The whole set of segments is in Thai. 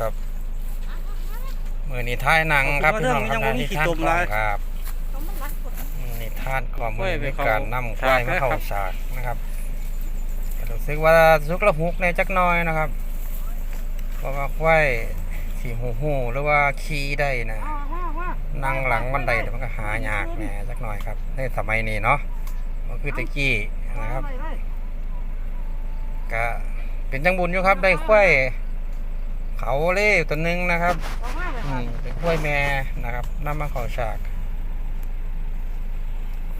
ครับมือนี้ท่ายหนังครับพี่น้องครับนี่ท่านกล่องครับมือนี้ท่านกล่องมือนี้มีการนำควายมาเข้าฉากนะครับก็รู้สึกว่าสุกละหุกในจักหน้อยนะครับเพราะว่าควายสีหูหูหรือว่าขี่ได้นะนั่งหลังบันไดเดี๋ยวมันก็หายากแหน่จักหน่อยครับในสมัยนี้เนาะมันคือตะกี้นะครับก็เป็นจังบุญอยู่ครับได้ควาย เขาเล่ตัวหนึงนะครับอืมเป็นกล้วยแม่นะครับนำมาเข้าฉาก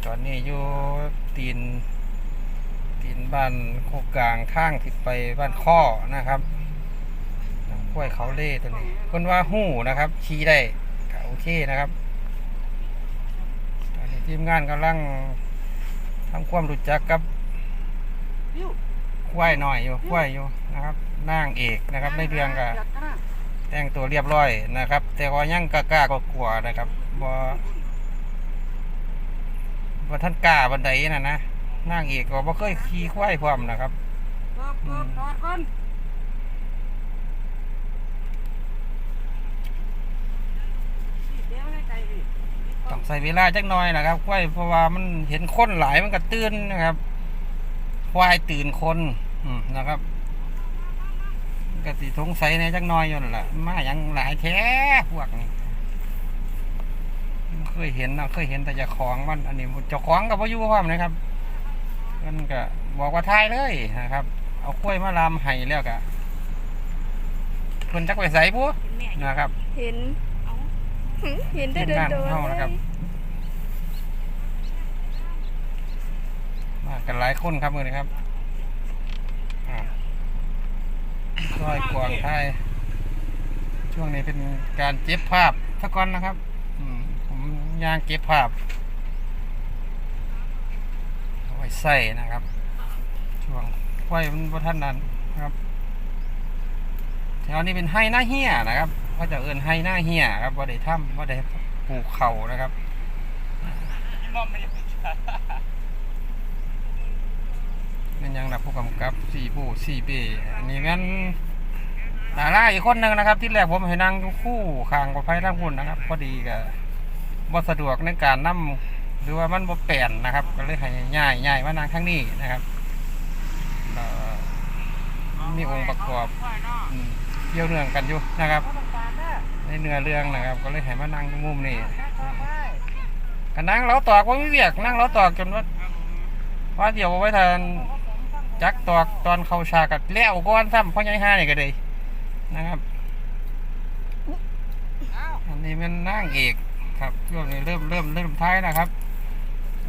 ตอนนี้อยู่ตีน ตีนบ้านโคกกลางข้างติดไปบ้านข้อนะครับกล้วยเขาเล่ตัวนี้คนว่าหู้นะครับ ชี้ได้ก็โอเคนะครับตอนนี้ทีมงานกำลังทำความรู้จักกับ ควายหน่อยอยู่ควายอยู่นะครับนางเอกนะครับในเรื่องกับแต่งตัวเรียบร้อยนะครับ แต่ว่ายังกล้าๆก็กลัวนะครับบ่บ่ท่านกล้าบันไดน่ะนะนางเอกก็บ่เคยขี่ควายพร้อมนะครับต้องใส่เวลาจักหน่อยนะครับควายเพราะว่ามันเห็นคนหลายมันก็ตื่นนะครับควายตื่นคน อืมนะครับก็สิสงสัยในจักหน่อยอยู่นั่นแหละมาอย่างหลายแท้พวกนี้เคยเห็นนะเคยเห็นแต่เจ้าของมันอันนี้เจ้าของกับพ่อยู่พร้อมนะครับมันก็บอกว่าทายเลยนะครับ เอากล้วยมาลำไห้แล้วก็เพิ่นจักไปใส่ปุ๊นะครับ เห็นเห็นได้เดินทีมงานโดนเข้านะครับมากันหลายคนครับมือนี้ครับอ่า ซอยกวางไทยช่วงนี้เป็นการเก็บภาพสักก่อนนะครับผมย่างเก็บภาพเอาไว้ใส่นะครับ ช่วงไว้มันประท่านนั้นครับแถวนี้เป็นไฮหน้าเฮียนะครับเขาจะเอินไฮหน้าเฮียครับว่าได้ถ้ำว่าได้ปลูกเขานะครับเป็นยังนะผู้กำกับสี่ผู้สี่เบอันนี้แม่ นดาราอีกคนหนึ่งนะครับที่แรกผมให้นั่งอยู่คู่คางกับไพ่ร่างหุ่นนะครับพอดีกับบ่สะดวกในการนํหรือว่ามันบ่แปลนนะครับ ก็เลยให้ย่ายย่ายมานั่งข้างนี้นะครับมีองค์ประกอบเกี่ยวเนื่องกันอยู่นะครับ ในเนื้อเรื่องนะครับ ก็เลยให้มานั่งมุมนี้ก็นั่งเราตอกว่าไม่เวียกนั่งเราตอกจนว่าว่าเดี๋ยวไว้ทานจักตอกตอนเข้าฉากกับแล้วก้อนซ้ำเพราะยังห้านี่ก็เลย นะครับ อันนี้เป็นนางเอกครับช่วงนี้เริ่มเริ่มเริ่มท้ายนะครับ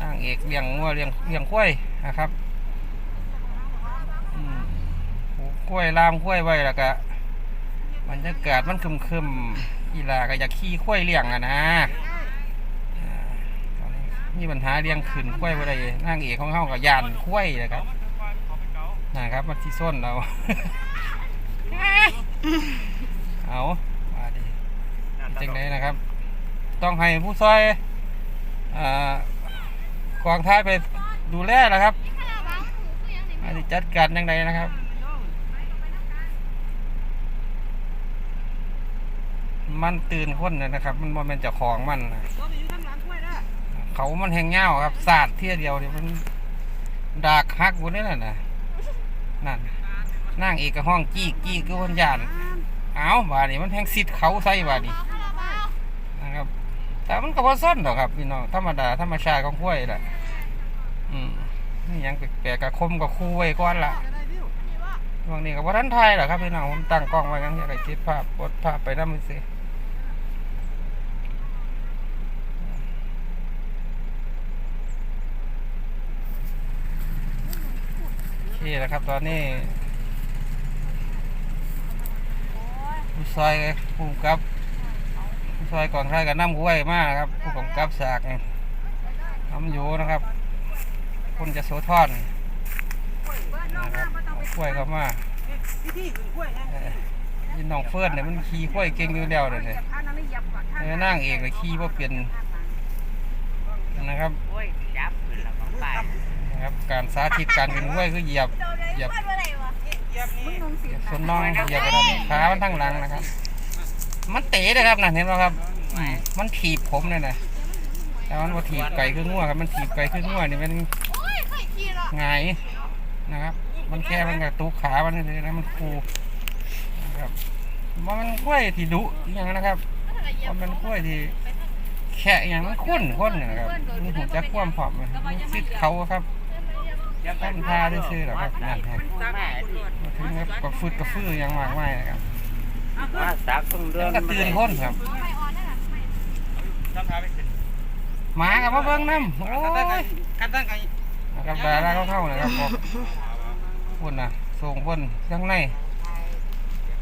นางเอกเลี้ยงงัวเลี้ยงเลี้ยงกล้วยนะครับอืมปลูกล้วยลามกล้วยไว้แล้วก็บรรยากาศมันคึมคึมอีลาก็อยากขี่กล้วยเลี้ยงอะนะนนี้มีปัญหาเลี้ยงขึ้นกล้วยไ่ได้นางเอกของเขากับยานกล้วยนะครับนะครับมันที่ส้นเรา เอามาดิจังไดนะครับ ต้องให้ผู้ซอยอ่ากองท้ายไปดูแลนะครับอาจจะจัดการยังไงนะครับ มันตื่นคนนะนะครับ มันบ่แมันเจ้าของมันนะเขามันแหงเง่าครับสาดเที่ยเดียวเดี๋ยวมันดากฮักบนนี่น่ะนะนั่น นั่งเอกกห้องกี้กี้ก็คนยานเอาบาดนี้มันแทงซิดเขาใส่บาดนี้นะครับ แต่มันก็บ่ซ่อนดอกครับพี่น้องธรรมดาธรรมชาติของกล้วยแหละอืมนี่ยังแปลกๆกับคมกับคู่ไว้ก่อนละช่วงนี้กับว่าท่านไทยหรอครับพี่น้องผมตั้งกล้องไว้กันอยากให้เก็บภาพกดภาพไปน้ำมือสิโอเคแล้วครับตอนนี้ ผู้ซอยผู้กำกับผู้ซอยก่อนใครกับน้ำห้วยมากนะครับ ผู้กำกับสากนี่น้ำอยู่นะครับ คนจะโสธรนะครับเอากล้วยเข้ามาเอ่อยินน้องเฟิร์นเนี่ยมันขี่กล้วยเก่งอยู่แล้วเลยเนี่ยเออนั่งเองเลยขี่ว่าเปลี่ยนนะครับนะครับ การสาธิตการกินกล้วยคือเหยียบเหยียบมึงนง ส่วนน้องเหยียบไปทางนี้ขามันทั้งหลังนะครับ มันเตะเลยครับนะเห็นไหมครับ มันถีบผมเนี่ยนะแต่มันว่าถีบไก่ขึ้นงัวครับมันถีบไก่ขึ้นงัวนี่มันหงายนะครับ มันแค่มันกับตุกขามันเลยนะมันคูนะครับมันกล้วยที่ดุอย่างนะครับว่ามันกล้วยที่แค่อย่างมันข้นข้นนะครับมันหูจักความผอมมันซิดเขาครับ ต้นพาได้ซื้อหรอครับนั่นครับมาถึงครับกับฟืดกับฟื้ออยังมากมายนะครับมาสักต้องเรื่แล้องวก็ตื่นคนครับหมากับมาเบิ้งน้ำโอ้ยกันตั้งไงนะครับดาราเข้าๆนะครับบอกพุ่นนะส่งพุ่นข้างใน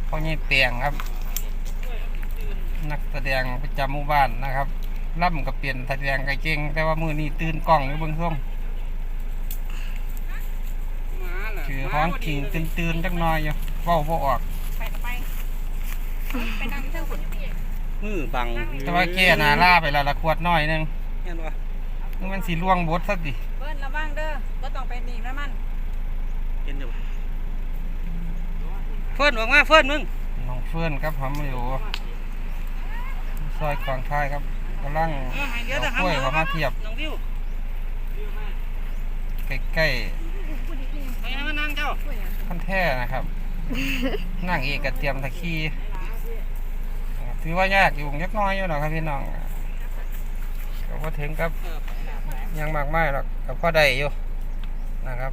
เขาใหญ่เตียงครับ นักแสดงประจำหมู่บ้านนะครับล่ำกับเปลี่ยนแสดงไกเก่งแต่ว่ามือนี้ตื่นกล้องอยู่เบื้องส้ม คือห้องกิ่งตื่นๆจักหน่อยอยู่เว้าบ่ออกไปต่อไปไปนั่งเท่าหุ่นมือบังแต่ว่าแก่หนาล่าไปและละขวดน้อยหนึงเห็นปะนี่มันสีล่วงบดซะดิเบิ้ลระวังเด้อก็ต้องไปหนีนะมันเห็นอยู่เฟิร์นออกมาเฟิร์นมึงน้องเฟื่อนครับผมอยู่ซอยกองท้ายครับกำลังเออให้เดี๋ยวเอาจะกล้วยเขามาเทียบน้องวิว ใกล้ไปให้มานั่ง เจ้าๆขั้นแท่นะครับ นั่งเอกกับเตรียมตะคีถือว่ายากอยู่ยักน้อยอยู่หรอกครับพี่น้องก็พอถึงครับยังมากไม่หรอกกับพ่อได้อยู่นะครับ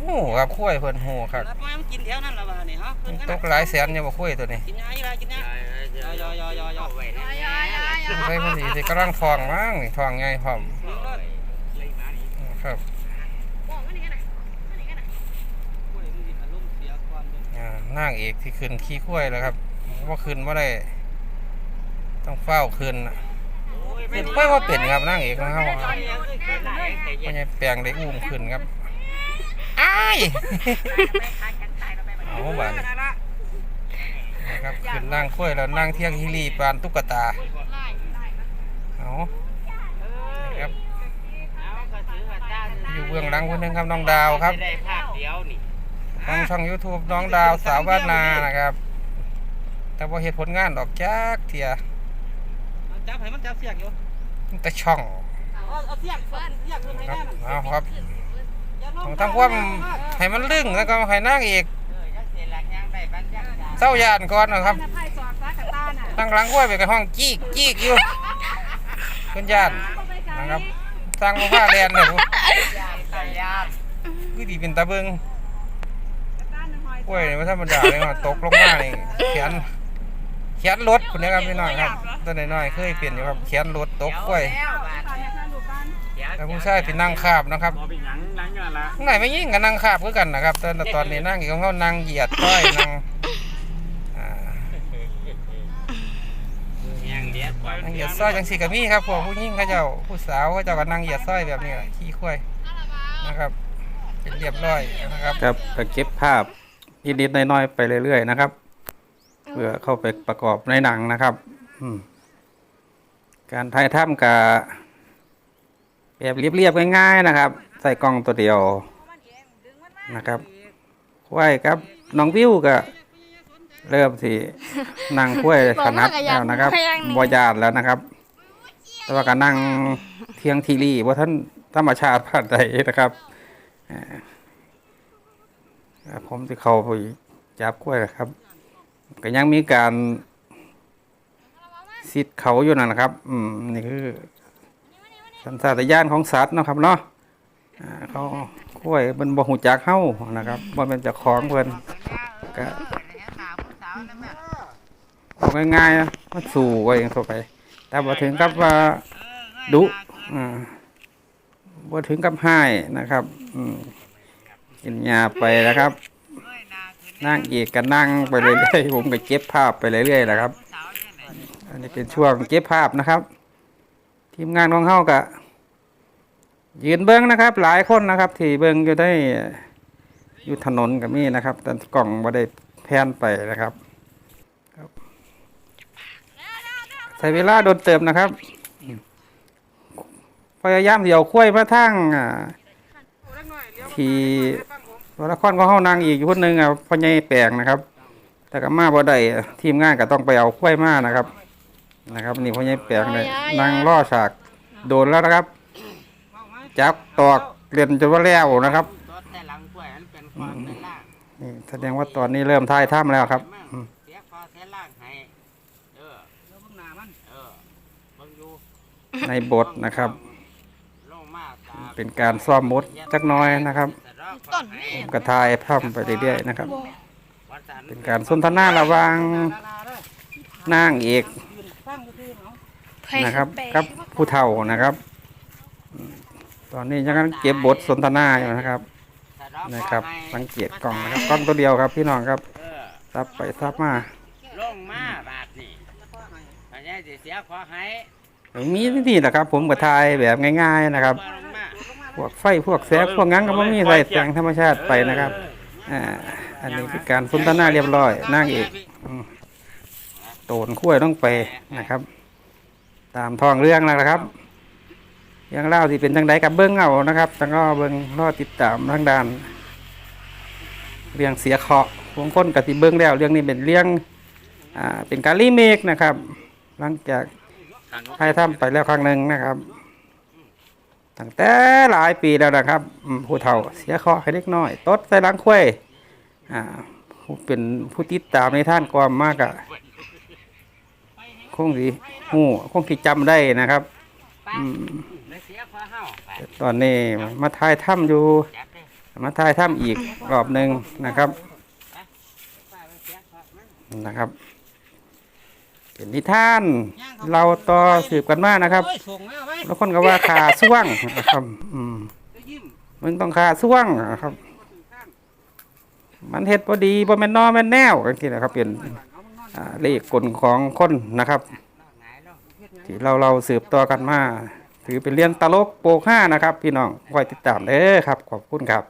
โอ้ครับคุ้วยเพิ่นโหครับรับมามันกินแถวนั้นละบ้านี่ฮะเพิ่นตกหลายแสนอยู่บ่คุ้วยตัวนี้กินยาอีไรกินยายอยอยอยอยอใช่พอดีสิกำลังทองมั้งนี่ทองใหญ่พร้อมครับ อ่า นางเอกที่ขึ้นขี้ข้วยแล้วครับว่าขึ้นว่าได้ ต้องเฝ้าขึ้นน่ะขึ้นค่อยว่าเป็นครับนางเอกของเขาครับว่าไงแปลงได้อุ้มขึ้นครับอ้ายเอาบานนะครับขึ้นนั่งข้วยแล้วนั่งเที่ยงฮิรีปานตุ๊กตาเอาครับอยู่เบื้องหลังคนหนึงครับน้องดาวครับ ทางช่อง YouTube น้องดาวสาวบ้านนานะครับ แต่ว่าเหตุผลงานดอกจักเทียจับให้มันจับเสียกอยู่มันแต่ช่องเอาเอาเสียกเฟิร์นเสียกขึ้นให้ครับแน่เอาครับต้องทำความให้มันลึงแล้วก็ให้นั่งอีกเศร้ายานก่อนนะครับไพ่สอกซากระต้าน่ะตั้งหลังห้วยไปกับห้องจี้จี้อยู่ขึ้นยานนะครับสร้างมาผ้าแลนเลยคือดีเป็นตาเบิง ห้วยนี่ไม่ธรรมดาเลยครับตกลงมานี่แขนแขนรถคนนี้ครับพี่น้องครับตัวน้อยๆเคยเปลี่ยนอยู่ครับแขนรถตกกล้วยแล้วผู้ชายที่นั่งคาบนะครับข้างไหนไม่ยิ่งกับนั่งคาบคือกันนะครับแต่ตอนนี้นั่งอยู่ของเขานั่งเหยียดต้อยนั่งเดียดนั่งเหยียดสร้อยจังสีกับมี่ครับพวกผู้หญิงเขาเจ้าผู้สาวเขาเจ้าก็นั่งเหยียดสร้อยแบบนี้แหละขี้ควยนะครับเป็นเรียบร้อยนะครับครับเก็บภาพ นิดๆน้อยๆไปเรื่อยๆนะครับ เพื่อเข้าไปประกอบในหนังนะครับอืมการถ่ายทำกับแบบเรียบๆง่ายๆนะครับ ใส่กล้องตัวเดียวนะครับควายครับน้องวิวก็เริ่มสินั่งควายขนัดแล้วนะครับบอยานแล้วนะครับ แต่ว่าก็นั่งเทียงทีรีว่าท่านธรรมชาติผ่านใดนะครับอ่าครับ ผมที่เขาไปจับกล้วยนะครับ ก็ยังมีการซิดเขาอยู่นั่นนะครับ อืมนี่คือสัญชาตญาณของสัตว์เนาะครับเนาะเขากล้วยมันบ่หูจักเฮานะครับบ่เป็นจ้าของเพิ่นก็บอกง่ายๆมันสู่ไว้อย่างเข้าไป แต่บ่ถึงกับว่าดุอ่าบ่ถึงกับให้นะครับ อืม กินยาไปนะครับ นั่งเอกก็นั่งไปเรื่อยๆผมก็เก็บภาพไปเรื่อยๆแหละครับ อันนี้เป็นช่วงเก็บภาพนะครับ ทีมงานของเฮาก็ยืนเบิ้งนะครับ หลายคนนะครับ ที่เบิ้งอยู่ได้อยู่ถนนกับมีนะครับ แต่กล่องบ่ได้แพนไปนะครับใช้เวลาโดนเติมนะครับ พยายามเดี๋ยวคุ้ยมาทั้งอ่า ที่ตัวละครของเฮานางอีกอยู่คนหนึงอะพ่อใหญ่แปลงนะครับ แต่ก็มาบ่ได้อะทีมงานก็ต้องไปเอาควายมานะครับ นะครับ นี่พ่อใหญ่แปลงเลยนั่งล่อฉากโดนแล้วนะครับ จับตอกเรียนจนว่าแล้วนะครับตัวแต่หลังกล้วยมันเป็นความเป็นล่างนี่แสดงว่าตอนนี้เริ่มท้ายถ้ำแล้วครับอืมเสียคอเสียล่างให้เออเบิ่งหน้ามันเออเบิ่งอยู่ในบทนะครับลงมาตา เป็นการซ่อมมดจักหน้อยนะครับต้นผมกระทายถ้ำไปเรื่อยๆนะครับ เป็นการสนทนาระหว่างนางเอกนะครับกับผู้เฒ่านะครับอืมตอนนี้ยังเก็บบทสนทนาอยู่นะครับนะครับ สังเกตกล้องนะครับกล้องตัวเดียวครับพี่น้องครับเออซับไปซับมาลงมาบาดนี่อันนี้สิเสียขอให้มีนี่แหละครับ ผมกระทายแบบง่าย ๆนะครับลงมาพ วกไฟพวกแสงพวกงั้นก็ไม่มีใส่แสงธรรมชาติไปนะครับอ่าอันนี้คือการสนทนาเรียบร้อยนางเอกอืมโตนขั้วยต้องไปนะครับ ตามท้องเรื่องแล้วนะครับเรื่องเล่าวที่เป็นจังไดกับเบิ้งเอานะครับจังก็เบิ้งรอติดตามทางด้าน เรื่องเสียเคราะห์ของคนกับที่เบิ้งแล้ว เรื่องนี้เป็นเรื่องอ่าเป็นการรีเมคนะครับ หลังจากให้ทำไปแล้วครั้งหนึ่งนะครับ ตั้งแต่หลายปีแล้วนะครับผู้เฒ่าเสียคราะห์ให้เล็กน้อยตดใส่ลังควยอ่าผู้เป็นผู้ติดตามในท่านความมากอะคงสิหูคงสิจำได้นะครับตอนนี้มาทายถ้ำอยู่ มาทายถ้ำอีกรอบหนึ่งนะครับนะครับ เป็นนิทานเราต่อสืบกันมานะครับเฮ้ยส่งมาไว้แล้วคนก็ว่าขาส่วงนะครับอืมจะยิ้มมึงต้องขาส่วงนะครับ มันเฮ็ดพอดีบ่แม่นนอแม่นแนวกันทีนะครับ เป็นอ่าเลขกลของคนนะครับนอกหงายลงที่เราเราสืบต่อกันมา ถือเป็นเรื่องตลกโปกห้านะครับ พี่น้องคอยติดตามเด้อครับ ขอบคุณครับ